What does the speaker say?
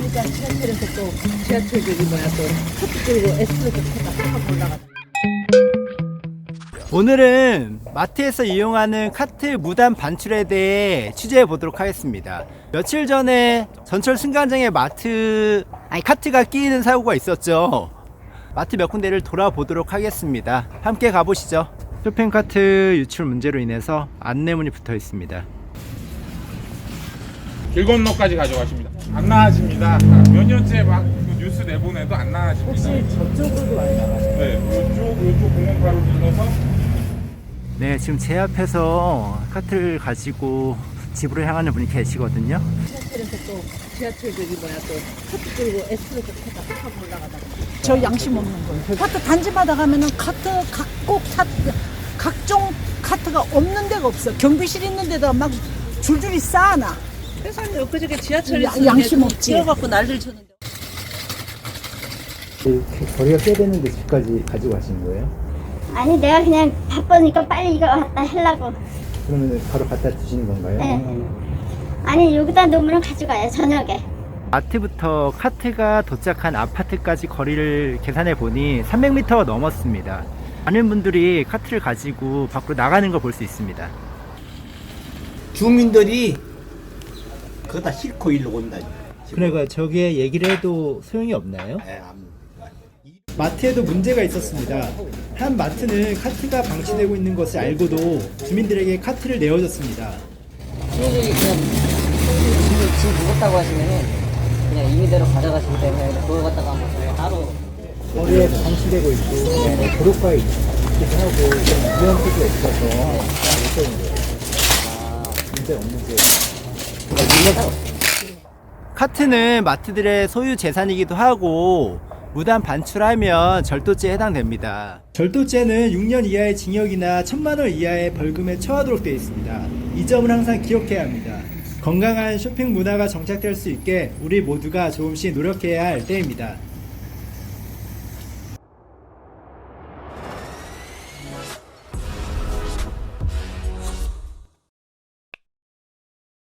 그러니까 지하철에서 또 지하철 저기 뭐야 또 커피 그리고 에스프레소 타다 확 올라가. 오늘은 마트에서 이용하는 카트 무단 반출에 대해 취재해 보도록 하겠습니다. 며칠 전에 전철 승강장에 마트 아니 카트가 끼이는 사고가 있었죠. 마트 몇 군데를 돌아보도록 하겠습니다. 함께 가보시죠. 쇼핑카트 유출 문제로 인해서 안내문이 붙어 있습니다. 길 건너까지 가져가십니다. 안 나아집니다. 몇 년째 막그 뉴스 내보내도 안 나아집니다. 저쪽으로도 많이 나가요. 네, 이쪽 이쪽 공원가로 들러서 네, 지금 제 앞에서 카트를 가지고 집으로 향하는 분이 계시거든요. 지하철에서 또 지하철 저기 뭐야 또 커피 그리고 에스프레소 타다 확 올라가다. 저 양심 없는 거예요. 카트 단지마다 가면은 카트 각국 카트 각종 카트가 없는 데가 없어 경비실 있는 데다가 막 줄줄이 쌓아놔 회사는 엊그저께 지하철에서 야- 양심 없지. 뛰어갖고 난리를 쳤는데. 거리가 꽤 되는데 집까지 가지고 가신 거예요? 아니 내가 그냥 바쁘니까 빨리 이거 갖다 하려고 그러면 바로 갖다 주시는 건가요? 네. 아니 여기다 놓으면 가져가요 저녁에 마트부터 카트가 도착한 아파트까지 거리를 계산해 보니 300m가 넘었습니다. 많은 분들이 카트를 가지고 밖으로 나가는 걸 볼 수 있습니다. 주민들이 그거 다 싣고 일로 온다. 그러니까 저기에 얘기를 해도 소용이 없나요? 예, 안- 마트에도 문제가 있었습니다. 한 마트는 카트가 방치되고 있는 것을 알고도 주민들에게 카트를 내어줬습니다. 시민들이 그냥 짐을 짐 무겁다고 하시면은 그냥 임의대로 가져가시기 때문에 그걸 갖다가 뭐 따로 거리에 방치되고 있고 네, 도로가에 있기도 하고 좀 위험수가 있어서 못 되는 거예요. 문제 없는지. 카트는 마트들의 소유 재산이기도 하고 무단 반출하면 절도죄에 해당됩니다. 절도죄는 6년 이하의 징역이나 1천만 원 이하의 벌금에 처하도록 되어 있습니다. 이 점을 항상 기억해야 합니다. 건강한 쇼핑 문화가 정착될 수 있게 우리 모두가 조금씩 노력해야 할 때입니다.